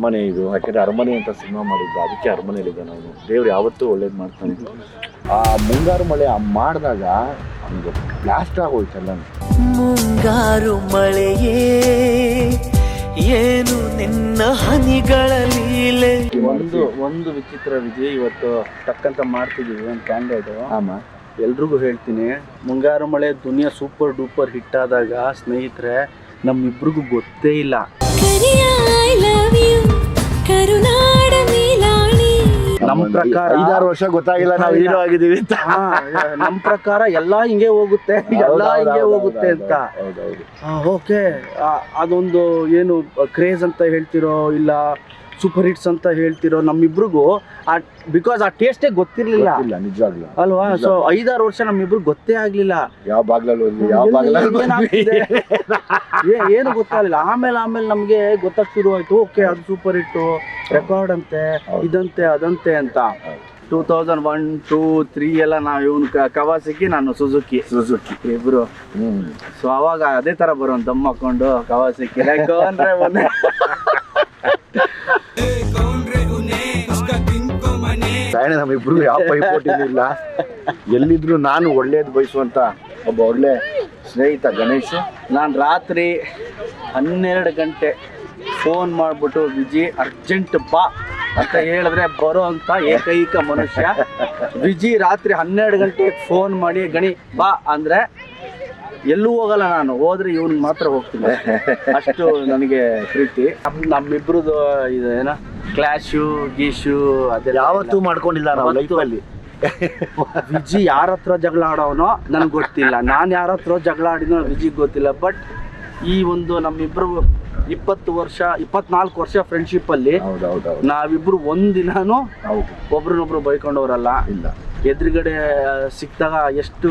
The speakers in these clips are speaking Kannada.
ಅರಮನೆ ಇದು. ಯಾಕಂದ್ರೆ ಅರಮನೆ ಅಂತ ಸಿನಿಮಾ ಮಾಡಿದ್ದ ಅದಕ್ಕೆ ಅರಮನೆಯಲ್ಲಿದ್ದೆ ನಾನು. ದೇವ್ರು ಯಾವತ್ತೂ ಒಳ್ಳೇದು ಮಾಡ್ತಾನೆ. ಆ ಮುಂಗಾರು ಮಳೆ ಆ ಮಾಡಿದಾಗ ಒಂದು ಬ್ಲಾಸ್ಟ್ ಆಗೋಯ್ತಲ್ಲ ಮುಂಗಾರು ಮಳೆಯೇ ಏನು ನಿನ್ನ ಹನಿಗಳ ಲೀಲೆ? ಒಂದು ಒಂದು ವಿಚಿತ್ರ ವಿಜಯ್ ಇವತ್ತು ತಕ್ಕಂತ ಮಾಡ್ತಿದ್ದೀವಿ ಒಂದು ಕ್ಯಾಂಡಿಡೇಟ್ ಆಮ. ಎಲ್ರಿಗೂ ಹೇಳ್ತೀನಿ ಮುಂಗಾರು ಮಳೆ ದುನಿಯಾ ಸೂಪರ್ ಡೂಪರ್ ಹಿಟ್ ಆದಾಗ ಸ್ನೇಹಿತರೆ ನಮ್ಮಿಬ್ರಿಗೂ ಗೊತ್ತೇ ಇಲ್ಲ. ಕರಿಯ ಐ ಲವ್ ಯು ನಮ್ ಪ್ರಕಾರ ಐದಾರು ವರ್ಷ ಗೊತ್ತಾಗಿಲ್ಲ ನಾವು ಹೀರೋ ಆಗಿದೀವಿ ಅಂತ. ನಮ್ ಪ್ರಕಾರ ಎಲ್ಲಾ ಹಿಂಗೆ ಹೋಗುತ್ತೆ ಎಲ್ಲಾ ಹಿಂಗೆ ಹೋಗುತ್ತೆ ಅಂತ. ಓಕೆ ಅದೊಂದು ಏನು ಕ್ರೇಜ್ ಅಂತ ಹೇಳ್ತಿರೋ ಇಲ್ಲ ಸೂಪರ್ ಹಿಟ್ಸ್ ಅಂತ ಹೇಳ್ತಿರೋ ನಮ್ಮಿಬ್ರಿಗೂ ಆ ಬಿಕಾಸ್ ಆ ಟೇಸ್ಟೇ ಗೊತ್ತಿರಲಿಲ್ಲ. ಇಲ್ಲ ನಿಜವಾಗ್ಲು. ಅಲ್ವಾ? ಸೊ ಐದಾರು ವರ್ಷ ನಮ್ಮಿಬ್ರು ಗೊತ್ತೇ ಆಗ್ಲಿಲ್ಲ. ಯಾವ ಬಾಗ್ಲಲ್ಲಿ ಹೋದ್ವಿ ಯಾವ ಬಾಗ್ಲಲ್ಲಿ ಏನು ಗೊತ್ತಾಗಲಿಲ್ಲ. ಆಮೇಲೆ ಆಮೇಲೆ ನಮಗೆ ಗೊತ್ತಾಗ್ ಶುರು ಆಯ್ತು. ಓಕೆ ಅದು ಸೂಪರ್ ಹಿಟ್ಟು ರೆಕಾರ್ಡ್ ಅಂತೆ ಇದಂತೆ ಅದಂತೆ ಅಂತ. Two thousand one two three ಎಲ್ಲ ನಾವು ಇವನು ಕವಾಸಿಕಿ ನಾನು ಸುಜುಕಿ ಸುಜುಕಿ ಇಬ್ರು. ಸೊ ಅವಾಗ ಅದೇ ತರ ಬರೋನ್ ದಮ್ ಹಾಕೊಂಡು ಕವಾಸಿಕ್ಕಿ ಅಂದ್ರೆ ಸಾಯಣ ನಮ್ಮಿಬ್ರು ಯಾವ ಪೈಪೋಟಿ ಇಲ್ಲ ಎಲ್ಲಿದ್ರು ನಾನು ಒಳ್ಳೇದು ಬಯಸುವಂತ ಒಬ್ಬ ಒಳ್ಳೆ ಸ್ನೇಹಿತ ಗಣೇಶ್. ನಾನು ರಾತ್ರಿ ಹನ್ನೆರಡು ಗಂಟೆ ಫೋನ್ ಮಾಡ್ಬಿಟ್ಟು, ವಿಜಿ ಅರ್ಜೆಂಟ್ ಬಾ ಅಂತ ಹೇಳಿದ್ರೆ ಬರೋ ಅಂತ ಏಕೈಕ ಮನುಷ್ಯ. ವಿಜಿ ರಾತ್ರಿ ಹನ್ನೆರಡು ಗಂಟೆಗೆ ಫೋನ್ ಮಾಡಿ, ಗಣಿ, ಬಾ ಅಂದ್ರೆ ಎಲ್ಲೂ ಹೋಗಲ್ಲ ನಾನು. ಹೋದ್ರೆ ಇವನ್ ಮಾತ್ರ ಹೋಗ್ತೀನಿ. ಅಷ್ಟು ನನಗೆ ಪ್ರೀತಿ. ನಮ್- ನಮ್ಮಿಬ್ರದ್ದು ಇದು ಏನ ಕ್ಲಾಶು ಗೀಶು ಅದೆಲ್ಲ ಯಾವತ್ತೂ ಮಾಡ್ಕೊಂಡಿಲ್ಲ ನಾವು ಲೈಫ್ ಅಲ್ಲಿ. ವಿಜಿ ಯಾರ ಹತ್ರ ಜಗಳ ಆಡೋನೋ ನನಗೆ ಗೊತ್ತಿಲ್ಲ. ನಾನು ಯಾರ ಹತ್ರ ಜಗಳ ಆಡಿನೋ ವಿಜಿಗೆ ಗೊತ್ತಿಲ್ಲ. ಬಟ್ ಈ ಒಂದು ನಮ್ಮಿಬ್ರು ಇಪ್ಪತ್ತು ವರ್ಷ ಇಪ್ಪತ್ನಾಲ್ಕು ವರ್ಷ ಫ್ರೆಂಡ್ಶಿಪ್ ಅಲ್ಲಿ ನಾವಿಬ್ರು ಒಂದಿನಾನು ಒಬ್ರನ್ನೊಬ್ರು ಬೈಕೊಂಡವ್ರಲ್ಲ. ಇಲ್ಲ. ಎದುರುಗಡೆ ಸಿಕ್ತಾಗ ಎಷ್ಟು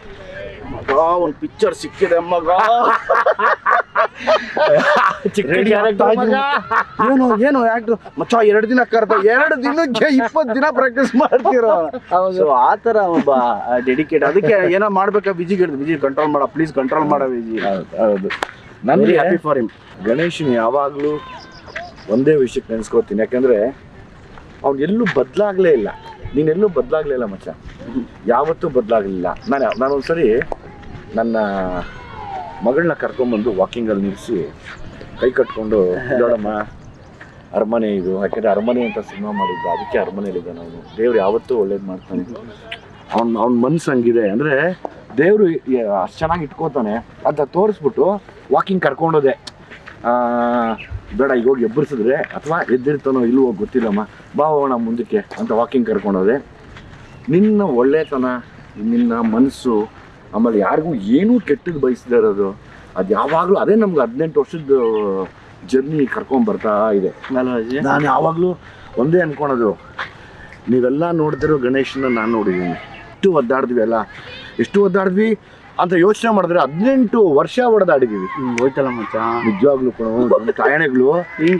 ಮಗ ಒಂದು ಪಿಕ್ಚರ್ ಸಿಕ್ಕಿದೆ ಮಗ. ಏನು ಏನು ಆಕ್ಟರ್ ಮಚ್ಚ ಎರಡು ದಿನ ಕರ್ದ ಎರಡು ದಿನಕ್ಕೆ ಇಪ್ಪತ್ತು ದಿನ ಪ್ರಾಕ್ಟೀಸ್ ಮಾಡ್ತಿರೋ? ಸೊ ಆ ಥರ ಒಬ್ಬ ಡೆಡಿಕೇಟ್ ಅದಕ್ಕೆ ಏನೋ ಮಾಡ್ಬೇಕಾ ವಿಜಿ ಹೇಳಿದ್ರು ವಿಜಿ ಕಂಟ್ರೋಲ್ ಮಾಡ ಪ್ಲೀಸ್ ಕಂಟ್ರೋಲ್ ಮಾಡ ವಿಜಿ. ಹೌದು ನನ್ಗೆ ಹ್ಯಾಪಿ ಫಾರ್ ಹಿಮ್ ಗಣೇಶನ್ ಯಾವಾಗಲೂ ಒಂದೇ ವಿಷಯಕ್ಕೆ ನೆನೆಸ್ಕೋತೀನಿ. ಯಾಕಂದ್ರೆ ಅವ್ನು ಎಲ್ಲೂ ಬದಲಾಗಲೇ ಇಲ್ಲ. ನೀನೆಲ್ಲೂ ಬದಲಾಗಲೇ ಇಲ್ಲ ಮಚ್ಚ. ಯಾವತ್ತೂ ಬದಲಾಗಲಿಲ್ಲ. ನಾನು ನಾನು ಒಂದ್ಸರಿ ನನ್ನ ಮಗಳನ್ನ ಕರ್ಕೊಂಡ್ಬಂದು ವಾಕಿಂಗಲ್ಲಿ ನಿಲ್ಲಿಸಿ ಕೈ ಕಟ್ಕೊಂಡು ನೋಡಮ್ಮ ಅರಮನೆ ಇದು. ಯಾಕೆಂದರೆ ಅರಮನೆ ಅಂತ ಸಿನಿಮಾ ಮಾಡಿದ್ದ, ಅದಕ್ಕೆ ಅರಮನೆಯಲ್ಲಿದ್ದೆ ನಾನು ದೇವ್ರು ಯಾವತ್ತೂ ಒಳ್ಳೇದು ಮಾಡ್ತಾನೆ. ಅವ್ನು, ಅವ್ನ ಮನ್ಸು ಹಂಗಿದೆ. ಅಂದರೆ ದೇವರು ಅಷ್ಟು ಚೆನ್ನಾಗಿ ಇಟ್ಕೋತಾನೆ. ಅಂತ ತೋರಿಸ್ಬಿಟ್ಟು ವಾಕಿಂಗ್ ಕರ್ಕೊಂಡೋದೆ. ಬೇಡ, ಈಗ ಹೋಗಿ ಎಬ್ಬರಿಸಿದ್ರೆ ಅಥವಾ ಎದ್ದಿರ್ತಾನೋ ಇಲ್ವೋ ಗೊತ್ತಿಲ್ಲಮ್ಮ. ಬಾ ಹೋಗೋಣ ಮುಂದಕ್ಕೆ. ಅಂತ ವಾಕಿಂಗ್ ಕರ್ಕೊಂಡೋದೆ. ನಿನ್ನ ಒಳ್ಳೆತನ, ನಿನ್ನ ಮನಸ್ಸು ಆಮೇಲೆ ಯಾರಿಗೂ ಏನೂ ಕೆಟ್ಟದ್ದು ಬಯಸದೇ ಇರೋದು. ಅದು ಯಾವಾಗಲೂ ಅದೇ ನಮ್ಗೆ ಹದಿನೆಂಟು ವರ್ಷದ ಜರ್ನಿ ಕರ್ಕೊಂಬರ್ತಾ ಇದೆ. ನಾನು ಯಾವಾಗಲೂ ಒಂದೇ ಅನ್ಕೊಳೋದು. ನೀವೆಲ್ಲ ನೋಡ್ತಿರೋ ಗಣೇಶನ ನಾನು ನೋಡಿದ್ದೀನಿ. ಎಷ್ಟು ಒದ್ದಾಡಿದ್ವಿ ಅಲ್ಲ? ಎಷ್ಟು ಒದ್ದಾಡಿದ್ವಿ ಅಂತ ಯೋಚನೆ ಮಾಡಿದ್ರೆ ಹದಿನೆಂಟು ವರ್ಷ ಹೊಡೆದಾಡಿದೀವಿ ಹೋಯ್ತಲ್ಲ ಮಚ್ಚ? ನಿಜವಾಗ್ಲೂ ಕೂಡ ಕಾಯಣೆಗಳು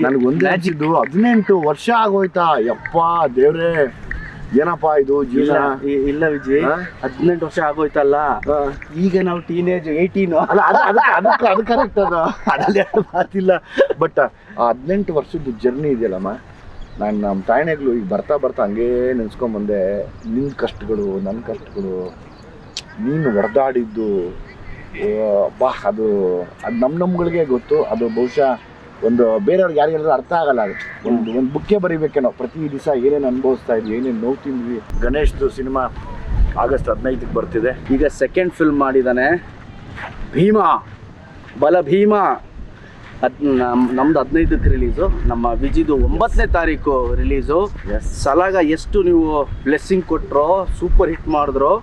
ನನಗೆ ಒಂದೇ ಹದಿನೆಂಟು ವರ್ಷ ಆಗೋಯ್ತಾ. ಯಪ್ಪ ದೇವ್ರೇ. ಏನಪ್ಪ ಇದು ಜೀವನ? ಇಲ್ಲ ವಿಜಯ್? ಹದಿನೆಂಟು ವರ್ಷ ಆಗೋಯ್ತಲ್ಲ. ಈಗ ನಾವು ಟೀನೇಜ್ ಏಯ್ಟೀನು ಅದು ಕರೆಕ್ಟ್ ಅದು ಅದ್ರಲ್ಲಿ ಮಾತಿಲ್ಲ. ಬಟ್ ಆ ಹದಿನೆಂಟು ವರ್ಷದ ಜರ್ನಿ ಇದೆಯಲ್ಲಮ್ಮ. ನಾನು ನಮ್ಮ ತಾಯಣೆಗಳು ಈಗ ಬರ್ತಾ ಬರ್ತಾ ಹಂಗೇ ನೆನ್ಸ್ಕೊಂಬಂದೆ ನಿನ್ನ ಕಷ್ಟಗಳು ನನ್ನ ಕಷ್ಟಗಳು ನೀನು ಹೊಡೆದಾಡಿದ್ದು ಬಾ ಅದು ಅದು ನಮ್ಮ ನಮ್ಗಳಿಗೆ ಗೊತ್ತು. ಅದು ಬಹುಶಃ ಒಂದು ಬೇರೆಯವ್ರಿಗೆ ಯಾರಿಗಾದ್ರೂ ಅರ್ಥ ಆಗಲ್ಲ ಅದು. ಒಂದು ಒಂದು ಬುಕ್ಕೆ ಬರಿಬೇಕೇನೋ. ಪ್ರತಿ ದಿವಸ ಏನೇನು ಅನುಭವಿಸ್ತಾ ಇದ್ವಿ ಏನೇನು ನೋವು ತಿಂದ್ವಿ. ಗಣೇಶ್ದು ಸಿನಿಮಾ ಆಗಸ್ಟ್ ಹದಿನೈದಕ್ಕೆ ಬರ್ತಿದೆ. ಈಗ ಸೆಕೆಂಡ್ ಫಿಲ್ಮ್ ಮಾಡಿದ್ದಾನೆ ಭೀಮಾ ಬಲ ಭೀಮಾ. ಅದ್ ನಮ್ ನಮ್ದು ಹದಿನೈದಕ್ಕೆ ರಿಲೀಸು ನಮ್ಮ ವಿಜಿದು ಒಂಬತ್ತನೇ ತಾರೀಕು ರಿಲೀಸು. ಸಲಾಗ ಎಷ್ಟು ನೀವು ಬ್ಲೆಸ್ಸಿಂಗ್ ಕೊಟ್ಟರೋ ಸೂಪರ್ ಹಿಟ್ ಮಾಡಿದ್ರೋ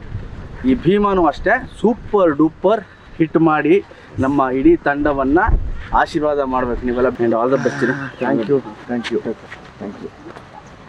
ಈ ಭೀಮಾನು ಅಷ್ಟೇ ಸೂಪರ್ ಡೂಪರ್ ಹಿಟ್ ಮಾಡಿ ನಮ್ಮ ಇಡೀ ತಂಡವನ್ನು ಆಶೀರ್ವಾದ ಮಾಡ್ಬೇಕು ನೀವೆಲ್ಲ. All the best thank you thank you thank you